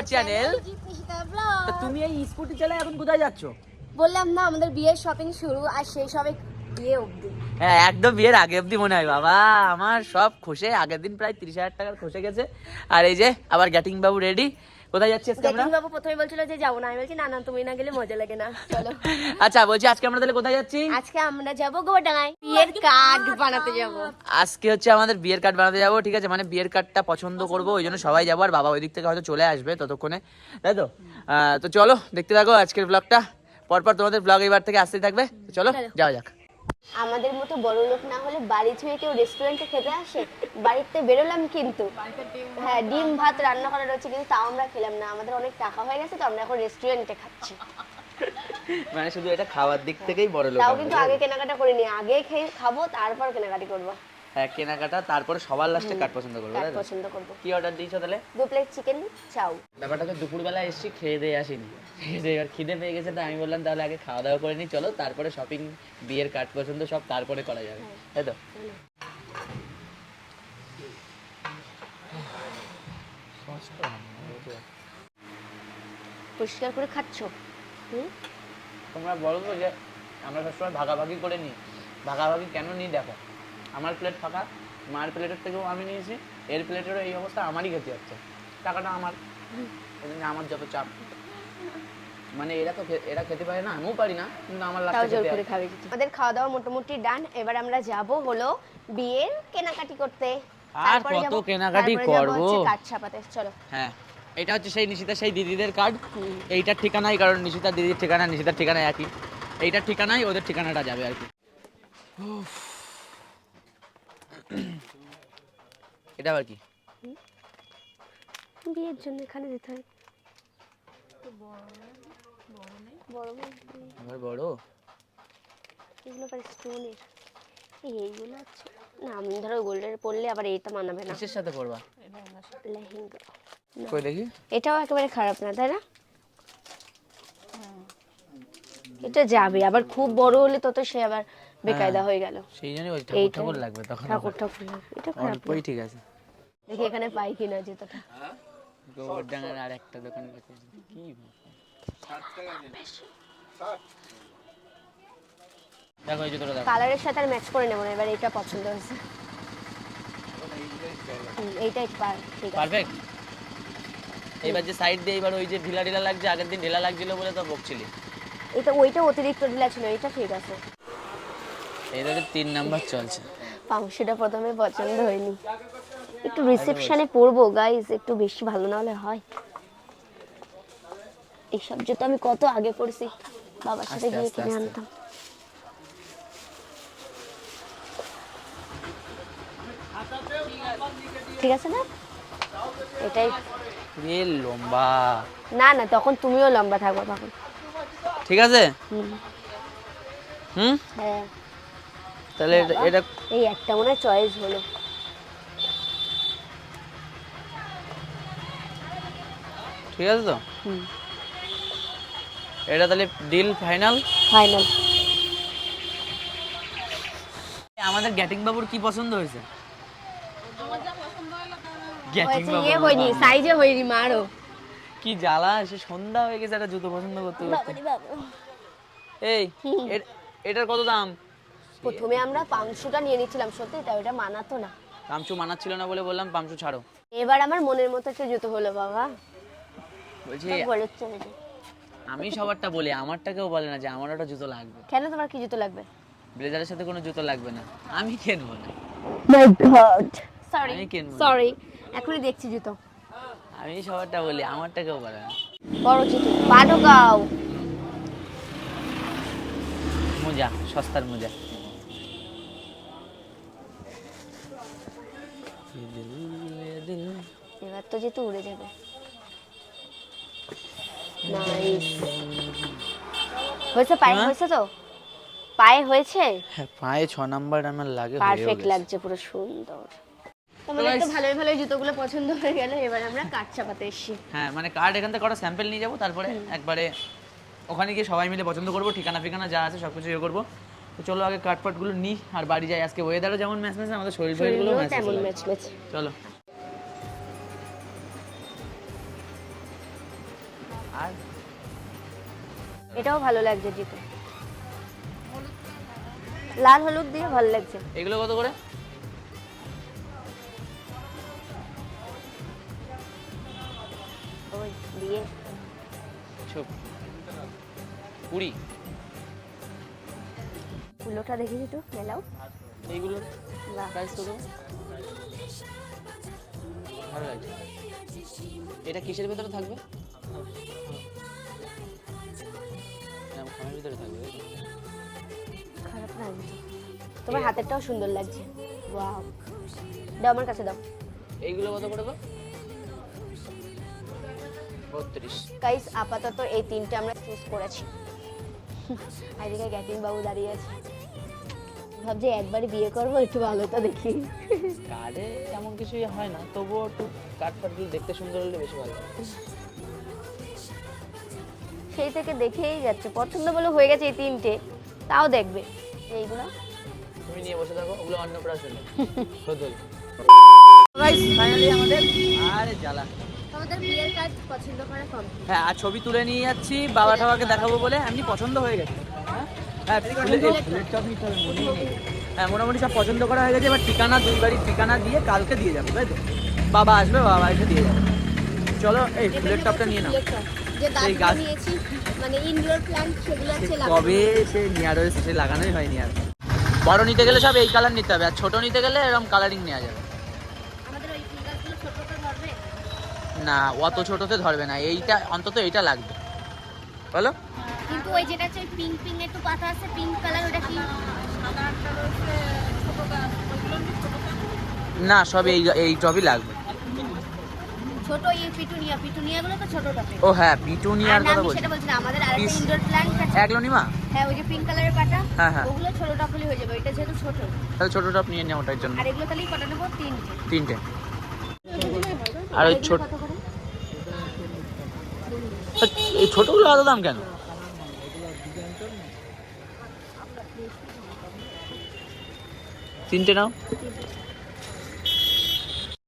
Our channel তো তুমি এই স্কুটি চালায় এখন কোথায় যাচ্ছ? বললাম না আমাদের বিয়ের শপিং শুরু আর সেই সবে বিয়ে অবধি। হ্যাঁ একদম বিয়ের আগে অব্দি মনে হয় বাবা। আমার সব খসে আগের দিন প্রায় তিরিশ হাজার টাকার খসে গেছে। আর এই যে আবার গ্যাটিং বাবু রেডি কোথায় যাচ্ছি আজকে আমরা? বাবু প্রথমে বলছিল যে যাব না। আমি বলছি না না তুমি না গেলে মজা লাগে না। চলো। আচ্ছা বলছি আজকে আমরা তাহলে কোথায় যাচ্ছি? আজকে আমরা যাব গোডাঙ্গায় বিয়ের কার্ড বানাতে যাব। আজকে হচ্ছে আমাদের বিয়ের কার্ড বানাতে যাব ঠিক আছে? মানে বিয়ের কার্ডটা পছন্দ করব ওই জন্য সবাই যাব আর বাবা ওই দিক থেকে হয়তো চলে আসবে ততক্ষণে তাই তো? আহ, তো চলো দেখতে থাকো আজকের ব্লগটা পরপর তোমাদের ব্লগ এইবার থেকে আসতেই থাকবে। চলো চলো। যাওয়া যাক। আমাদের মতো বড় লোক না হলে বাড়ি ছুঁয়ে কেউ রেস্টুরেন্টে খেতে আসে? বাড়িতে বেরোলাম কিন্তু। হ্যাঁ ডিম ভাত রান্না করা রয়েছে কিন্তু তাও আমরা খেলাম না। আমাদের অনেক টাকা হয়ে গেছে তো আমরা এখন রেস্টুরেন্টে খাচ্ছি। মানে শুধু এটা খাওয়ার দিক থেকেই বড় লোক তাও কিন্তু আগে কেনাকাটা করে করিনি। আগে খেয়ে খাব তারপর কেনাকাটি করব। কেনাকাটা তারপরে সবার লাস্টে কাট পছন্দ করব তাই পছন্দ করব। কি অর্ডার দিয়েছ তাহলে? দু প্লেট চিকেন চাও ব্যাপারটা তো দুপুরবেলা এসেছি খেয়ে দিয়ে আসিনি। এবার খিদে পেয়ে গেছে তো আমি বললাম তাহলে আগে খাওয়া দাওয়া করে নিই চলো তারপরে শপিং বিয়ের কার্ড পছন্দ সব তারপরে করা যাবে তাই তো? পরিষ্কার করে খাচ্ছো? তোমরা বলো তো যে আমরা সবসময় ভাগাভাগি করে নিই। ভাগাভাগি কেন নিই দেখো। আমার প্লেট ফাঁকা মার প্লেটের থেকেও আমি নিয়েছি এর প্লেটেরও এই অবস্থা আমারই খেতে হচ্ছে। টাকাটা আমার আমার যত চাপ। মানে এরা তো এরা খেতে পারে না আমিও পারি না কিন্তু আমার তাও জোর করে খাবে কিছু। আমাদের খাওয়া দাওয়া মোটামুটি ডান এবার আমরা যাব হলো বিয়ের কেনাকাটি করতে। আর কত কেনাকাটি করব? কাঠ ছাপাতে চলো। হ্যাঁ এটা হচ্ছে সেই নিশিতা সেই দিদিদের কার্ড এইটার ঠিকানাই কারণ নিশিতা দিদির ঠিকানা নিশিতার ঠিকানা একই। এইটার ঠিকানাই ওদের ঠিকানাটা যাবে আর কি। উফ। এটা আবার কি? বিয়ের জন্য এখানে যেতে হয়। বড় বড়? বড় এগুলো আবার স্টোনের এইগুলো আছে না আমি ধরো গোল্ডের পরলে আবার এইটা মানাবে না। কিসের সাথে পড়বা লেহেঙ্গা। কই দেখি? এটাও একেবারে খারাপ না তাই না? এটা যাবে আবার খুব বড় হলে তো তো সে আবার বেকায়দা হয়ে গেল। সেই জন্যই ওই ঠাকুর ঠাকুর লাগবে তখন ঠাকুর ঠাকুর লাগবে। এটা খারাপ। অল্পই ঠিক আছে। দেখি এখানে পাই কিনা জুতোটা। গোবরডাঙ্গার আর একটা দোকান আছে। কি দেখো এই জুতোটা দেখো। কালারের সাথে আর ম্যাচ করে নেব না এবার এটা পছন্দ হয়েছে। এইটাই পার ঠিক আছে। পারফেক্ট? এইবার যে সাইড দিয়ে এবার ওই যে ঢিলা ঢিলা লাগছে আগের দিন ঢিলা লাগছিল বলে তো বকছিলি। এটা ওইটা অতিরিক্ত ঢিলা ছিল এটা ঠিক আছে। এইটাকে তিন নাম্বার চলছে। পাংশিটা প্রথমে পছন্দ হয়নি। একটু রিসেপশনে পরবো গাইস একটু বেশি ভালো না হলে হয়। এইসব জুতো আমি কত আগে পড়ছি। বাবার সাথে গিয়ে কিনে। আনতাম। ঠিক আছে না? এটাই। এ লম্বা। না না তখন তুমিও লম্বা থাকব তখন। ঠিক আছে? হুম। হুম? হ্যাঁ। তাহলে এটা- এই একটা মনে চয়েস হলো। ঠিক আছে তো? এটা তাহলে ডিল ফাইনাল ফাইনাল আমাদের গ্যাটিং বাবুর কি পছন্দ হয়েছে? গ্যাটিং ইয়ে সাইজে হয়নি মারও কি জ্বালা সে সন্ধ্যা হয়ে গেছে একটা জুতো পছন্দ করতে করতে এই এটার কত দাম? প্রথমে আমরা পাংশুটা নিয়ে নিচ্ছিলাম সত্যি তাই ওটা মানাতো না। পামচু মানাচ্ছিল না বলে বললাম পামচু ছাড়ো। এবার আমার মনের মতো একটা জুতো হলো বাবা। বলছি বলে চলে যায়। আমি সবারটা বলি আমারটা কেউ বলে না যে আমার ওটা জুতো লাগবে। কেন তোমার কি জুতো লাগবে? ব্লেজারের সাথে কোনো জুতো লাগবে না। আমি কিনবো না। মাই গড সরি আমি কিনবো না। সরি এখনই দেখছি জুতো। আমি সবারটা বলি আমারটা কেউ বলে না। বড় জুতো পা ঢোকাও মোজা সস্তার মোজা। এবার তো যেহেতু উড়ে যাবে। হয়েছে পায়ে হ্যাঁ? হয়েছে তো? পায়ে হয়েছে? হ্যাঁ পায়ে ছ নাম্বার আমার লাগে পারফেক্ট লাগছে পুরো সুন্দর। তোমাদের তো ভালোই ভালোই জুতোগুলো পছন্দ হয়ে গেল এবার আমরা কাঠ চাপাতে এসেছি। হ্যাঁ মানে কার্ড এখান থেকে কটা স্যাম্পল নিয়ে যাব তারপরে একবারে ওখানে গিয়ে সবাই মিলে পছন্দ করব ঠিকানা ফিকানা যা আছে সব কিছু ইয়ে করব। তো চলো আগে কাটপাটগুলো নি আর বাড়ি যাই। আজকে ওয়েদারও যেমন ম্যাচ ম্যাচ আমাদের শরীর শরীরগুলো ম্যাচ ম্যাচ চলো। আর? এটাও ভালো লাগছে জিতু লাল হলুদ দিয়ে ভালো লাগছে। এগুলো কত করে? ওই দিয়ে। চুপ কুড়ি। কুলোটা দেখি একটু মেলাও। এইগুলো প্রাইস কত? ভালো লাগছে। এটা কিসের ভেতরে থাকবে? না, খামের ভিতরে থাকবে। খারাপ লাগছে তোমার হাতেরটাও সুন্দর লাগছে। ওয়াও। দাও আমার কাছে দাও। এইগুলো কত বত্রিশ। গাইস আপাতত এই তিনটে আমরা চুজ করেছি। আর এদিকে গ্যাটিন বাবু দাঁড়িয়ে আছে। ভাবছি একবারই বিয়ে করব একটু ভালোটা দেখি। কার্ডে তেমন কিছুই হয় না তবুও একটু কার্ড ফার্ডগুলো দেখতে সুন্দর হলে বেশি ভালো সেই থেকে দেখেই যাচ্ছে পছন্দ বলে হয়ে গেছে এই তিনটে তাও দেখবে। এইগুলো? তুমি নিয়ে বসে থাকো ওগুলো অন্নপ্রাশনে সদল গাইস ফাইনালি আমাদের আরে জ্বালা। আমাদের বিয়ের কাজ পছন্দ করা কম হ্যাঁ আর ছবি তুলে নিয়ে যাচ্ছি বাবা ঠাবাকে দেখাবো বলে এমনি পছন্দ হয়ে গেছে। হ্যাঁ? মোটামুটি সব পছন্দ করা হয়ে গেছে। এবার ঠিকানা দুই বাড়ির ঠিকানা দিয়ে কালকে দিয়ে যাব তাই তো? বাবা আসবে বাবা এসে দিয়ে যাবে। চলো এই ফুলের টপটা নিয়ে নাও। এই গাছ- মানে ইনডোর প্ল্যান্ট সেগুলো আছে কবে সে নিয়ে রয়েছে সে লাগানোই হয়নি আর। বড় নিতে গেলে সব এই কালার নিতে হবে আর ছোট নিতে গেলে এরকম কালারিং নেওয়া যাবে। না অত ছোটতে ধরবে না এইটা অন্তত এইটা লাগবে। বলো? ওই যেটা হচ্ছে পিঙ্ক পিঙ্ক একটু পাতা আছে পিঙ্ক কালার ওটা কি? না সব এই এই টপই লাগবে। ছোট এই পিটুনিয়া পিটুনিয়াগুলো তো ছোট টপে ও হ্যাঁ পিটুনিয়ার কথা বলছি সেটা বলছি। না আমাদের আরেকটা ইনডোর প্ল্যান্ট আছে। এক নিমা হ্যাঁ ওই যে পিঙ্ক কালারের পাতা হ্যাঁ, হ্যাঁ। ওগুলো ছোট টপলি হয়ে যাবে এটা যেহেতু ছোট। তাহলে ছোট টপ নিয়ে নেওয়া ওটার জন্য। আর এগুলো তাহলে কটা নেব? তিনটে। তিনটে। আর ওই ছোট এই ছোটগুলো এত দাম কেন? তিনটে নাও।